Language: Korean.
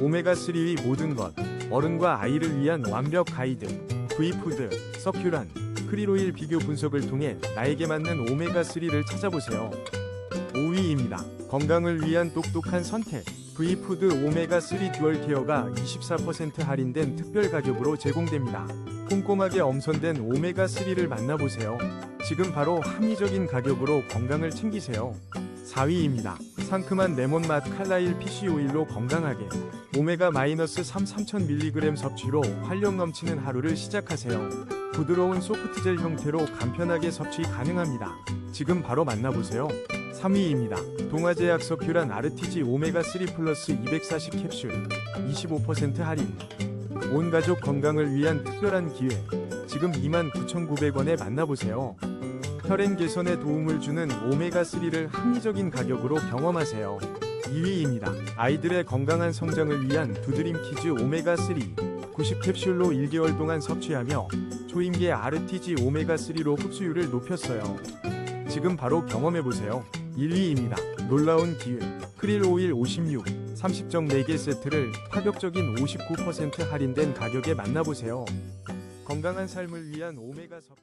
오메가3의 모든 것, 어른과 아이를 위한 완벽 가이드, V푸드, 서큐란, 크릴오일 비교 분석을 통해 나에게 맞는 오메가3를 찾아보세요. 5위입니다. 건강을 위한 똑똑한 선택. V푸드 오메가3 듀얼 케어가 24% 할인된 특별 가격으로 제공됩니다. 꼼꼼하게 엄선된 오메가3를 만나보세요. 지금 바로 합리적인 가격으로 건강을 챙기세요. 4위입니다. 상큼한 레몬 맛 칼라일 PC 오일로 건강하게 오메가-3 3000mg 섭취로 활력 넘치는 하루를 시작하세요. 부드러운 소프트젤 형태로 간편하게 섭취 가능합니다. 지금 바로 만나보세요. 3위입니다. 동아제약 서 큐란 아르티지 오메가3 플러스 240 캡슐 25% 할인 온 가족 건강을 위한 특별한 기회 지금 29,900원에 만나보세요. 혈행 개선에 도움을 주는 오메가3를 합리적인 가격으로 경험하세요. 2위입니다. 아이들의 건강한 성장을 위한 두드림 키즈 오메가3 90캡슐로 1개월 동안 섭취하며 초임계 RTG 오메가3로 흡수율을 높였어요. 지금 바로 경험해보세요. 1위입니다. 놀라운 기회. 크릴 오일 56, 30정 4개 세트를 파격적인 59% 할인된 가격에 만나보세요. 건강한 삶을 위한 오메가 섭